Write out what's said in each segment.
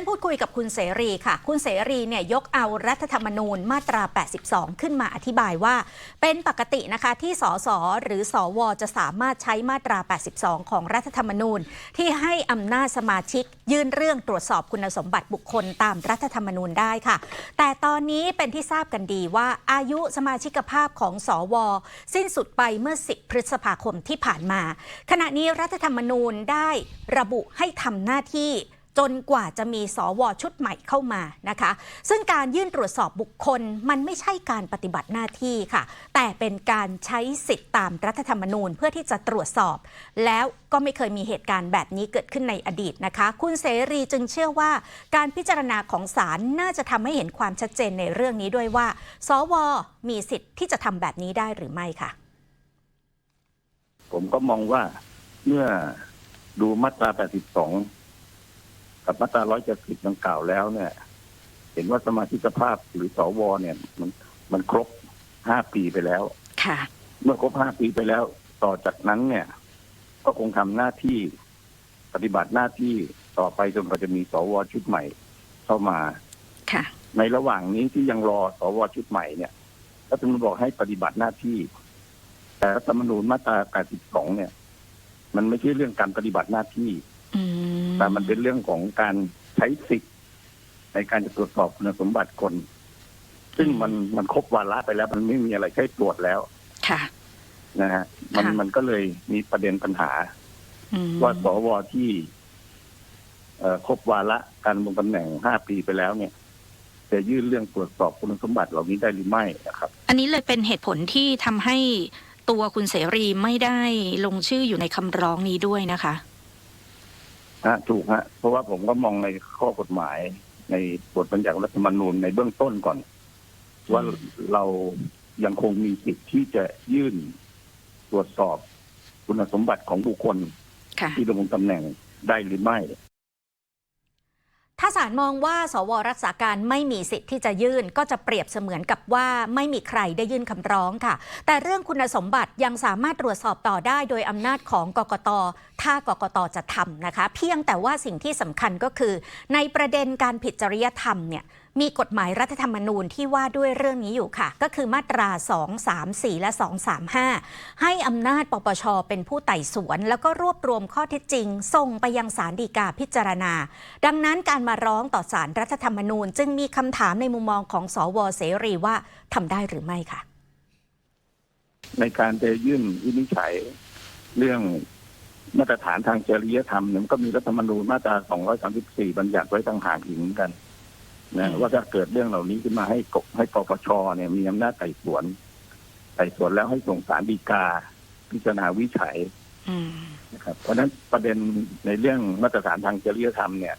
นพูดคุยกับคุณเสรีค่ะ คุณเสรีเนี่ยยกเอารัฐธรรมนูญมาตรา 82 ขึ้นมาอธิบายว่า เป็นปกตินะคะที่สสหรือสวจะสามารถใช้มาตรา 82 ของรัฐธรรมนูญ ที่ให้อำนาจสมาชิก ยื่นเรื่องตรวจสอบคุณสมบัติบุคคลตามรัฐธรรมนูญได้ค่ะ แต่ตอนนี้เป็นที่ทราบกันดีว่าอายุสมาชิกภาพของสวสิ้นสุดไปเมื่อ 10 พฤษภาคมที่ผ่านมา ขณะนี้รัฐธรรมนูญได้ระบุให้ทำหน้าที่ จนกว่าจะมีสวชุดใหม่เข้ามานะคะ ซึ่งการยื่นตรวจสอบบุคคลมันไม่ใช่การปฏิบัติหน้าที่ค่ะ แต่เป็นการใช้สิทธิ์ตามรัฐธรรมนูญเพื่อที่จะตรวจสอบ แล้วก็ไม่เคยมีเหตุการณ์แบบนี้เกิดขึ้นในอดีตนะคะ คุณเสรีจึงเชื่อว่าการพิจารณาของศาลน่าจะทำให้เห็นความชัดเจนในเรื่องนี้ด้วยว่า สว มีสิทธิ์ที่จะทำแบบนี้ได้หรือไม่ค่ะ ผมก็มองว่าเมื่อดูมาตรา 82 กับมาตรา170ดังกล่าวแล้วเนี่ย เห็นว่าสมาชิกภาพหรือสวเนี่ย มันมันครบ5ปีไปแล้ว ค่ะ เมื่อครบ5ปีไปแล้ว ต่อจากนั้นเนี่ย ก็คงทำหน้าที่ปฏิบัติหน้าที่ต่อไปจนกว่าจะมีสวชุดใหม่เข้ามา ค่ะ ในระหว่างนี้ที่ยังรอสวชุดใหม่เนี่ยรัฐธรรมนูญบอกให้ปฏิบัติหน้าที่ แต่รัฐธรรมนูญมาตรา 82 เนี่ย มันไม่ใช่เรื่องการปฏิบัติหน้าที่ อืมแต่มันเป็นเรื่องของการใช้สิทธิ์ในการจะตรวจสอบคุณสมบัติคน ซึ่งมันมันครบวาระไปแล้ว มันไม่มีอะไรให้ตรวจแล้วค่ะ นะฮะมันค่ะ มันก็เลยมีประเด็นปัญหา อืมว่าสวที่เอ่อครบวาระการดำรงตำแหน่ง5ปีไปแล้วเนี่ย จะยื่นเรื่องตรวจสอบคุณสมบัติเหล่านี้ได้หรือไม่นะครับ อันนี้เลยเป็นเหตุผลที่ทำให้ตัวคุณเสรีไม่ได้ลงชื่ออยู่ในคำร้องนี้ด้วยนะคะ ฮะถูกฮะเพราะว่าผมก็มองในข้อกฎหมาย ในบทบัญญัติรัฐธรรมนูญในเบื้องต้นก่อน ว่าเรายังคงมีสิทธิ์ที่จะยื่นตรวจสอบคุณสมบัติของบุคคลค่ะที่ดำรงตำแหน่งได้หรือไม่ ถ้าศาลมองว่าสวรักษาการไม่มีสิทธิ์ที่จะยื่นก็จะเปรียบเสมือนกับว่าไม่มีใครได้ยื่นคำร้องค่ะ แต่เรื่องคุณสมบัติยังสามารถตรวจสอบต่อได้โดยอำนาจของกกต ถ้ากกตจะทำนะคะ เพียงแต่ว่าสิ่งที่สำคัญก็คือ ในประเด็นการผิดจริยธรรมเนี่ย มีกฎหมายรัฐธรรมนูญที่ว่าด้วยเรื่องนี้อยู่ค่ะ ก็คือมาตรา 2 3 4 และ 235 ให้อำนาจปปชเป็นผู้ไต่สวน แล้วก็รวบรวมข้อเท็จจริง ส่งไปยังศาลฎีกาพิจารณา ดังนั้นการมาร้องต่อศาลรัฐธรรมนูญ จึงมีคำถามในมุมมองของสวเสรีว่าทำได้หรือไม่ค่ะ ในการจะยื่นวินิจฉัยเรื่องมาตรฐานทางจริยธรรมมันก็มีรัฐธรรมนูญมาตรา 234 บัญญัติไว้ต่างหากอีกเหมือนกัน นะอืมว่าถ้าเกิดเรื่องเหล่านี้ขึ้นมาให้กให้ปปชเนี่ยมีอำนาจไต่สวนไต่สวนแล้วให้ส่งสารดีกา พิจารณาวิจัยอืมนะครับ เพราะฉะนั้นประเด็นในเรื่องมาตรฐานทางจริยธรรมเนี่ย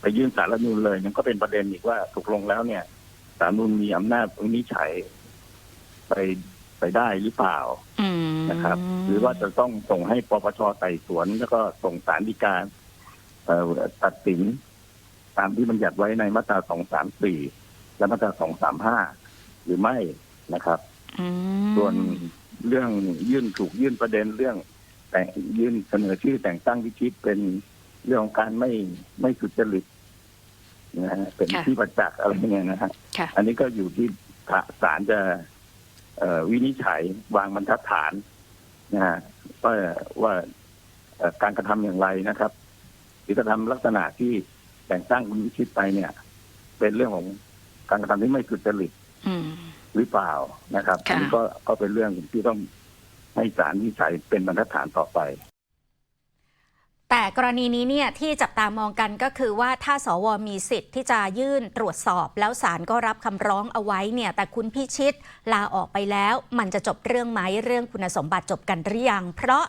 ไปยื่นสารรัฐธรรมนูญเลยมันก็เป็นประเด็นอีกว่าตกลงแล้วเนี่ยสารรัฐธรรมนูญมีอำนาจวินิจฉัยไปไปได้หรือเปล่าอืมนะครับ หรือว่าจะต้องส่งให้ปปชไต่สวน แล้วก็ส่งสารดีกาเอ่อตัดสิน ตามที่บัญญัติไว้ในมาตรา234และมาตรา235หรือไม่นะครับอืมส่วนเรื่องยื่นถูกยื่นประเด็นเรื่อง แต่งยื่นเสนอชื่อแต่งตั้งวิชิตเป็นเรื่องของการไม่ไม่สุจริตนะฮะเป็นที่ประจักษ์อะไรเงี้ยนะฮะค่ะอันนี้ก็อยู่ที่ศาลจะเอ่อวินิจฉัยวางบรรทัดฐานนะฮะว่าว่าเอ่อการกระทำอย่างไรนะครับหรือกระทำลักษณะที่ แต่งตั้งคุณวิชิตไปเนี่ย เป็นเรื่องของการกระทำที่ไม่สุจริตอืมหรือเปล่านะครับค่ะอันนี้ก็ก็เป็นเรื่องที่ต้องให้ศาลวินิจฉัยเป็นบรรทัดฐานต่อไป แต่กรณีนี้เนี่ยที่จับตามองกันก็คือว่าถ้าสวมีสิทธิ์ที่จะยื่นตรวจสอบ แล้วศาลก็รับคำร้องเอาไว้เนี่ย แต่คุณพิชิตลาออกไปแล้ว มันจะจบเรื่องไหมเรื่องคุณสมบัติจบกันหรือยังเพราะ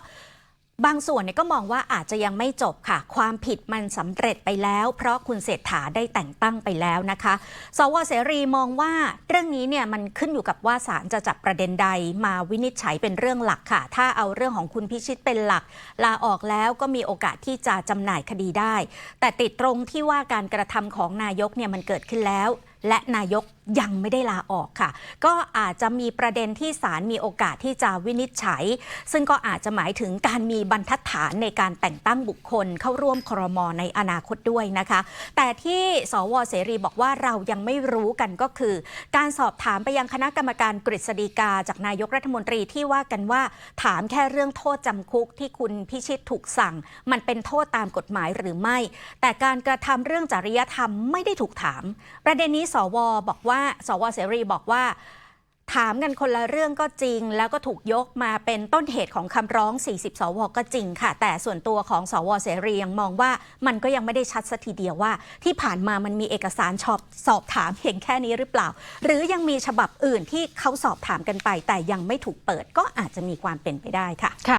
บางส่วนเนี่ยก็มองว่าอาจจะยังไม่จบค่ะ ความผิดมันสำเร็จไปแล้ว เพราะคุณเศรษฐาได้แต่งตั้งไปแล้วนะคะ สวเสรีมองว่าเรื่องนี้เนี่ยมันขึ้นอยู่กับว่าศาลจะจับประเด็นใดมาวินิจฉัยเป็นเรื่องหลักค่ะ ถ้าเอาเรื่องของคุณพิชิตเป็นหลัก ลาออกแล้วก็มีโอกาสที่จะจำหน่ายคดีได้ แต่ติดตรงที่ว่าการกระทำของนายกเนี่ยมันเกิดขึ้นแล้ว และนายกยังไม่ได้ลาออกค่ะ ก็อาจจะมีประเด็นที่ศาลมีโอกาสที่จะวินิจฉัย ซึ่งก็อาจจะหมายถึงการมีบรรทัดฐานในการแต่งตั้งบุคคลเข้าร่วมครมในอนาคตด้วยนะคะ แต่ที่สวเสรีบอกว่าเรายังไม่รู้กันก็คือ การสอบถามไปยังคณะกรรมการกฤษฎีกา จากนายกรัฐมนตรีที่ว่ากันว่า ถามแค่เรื่องโทษจำคุกที่คุณพิชิตถูกสั่ง มันเป็นโทษตามกฎหมายหรือไม่ แต่การกระทำเรื่องจริยธรรมไม่ได้ถูกถาม ประเด็นนี้สวบอกว่า สวเสรีบอกว่า ถามกันคนละเรื่องก็จริง แล้วก็ถูกยกมาเป็นต้นเหตุของคำร้อง 40 สวก็จริงค่ะ แต่ส่วนตัวของสวเสรียังมองว่ามันก็ยังไม่ได้ชัดสัทีเดียวว่า ที่ผ่านมามันมีเอกสารชอบสอบถามเพียงแค่นี้หรือเปล่า หรือยังมีฉบับอื่นที่เขาสอบถามกันไป แต่ยังไม่ถูกเปิดก็อาจจะมีความเป็นไปได้ค่ะ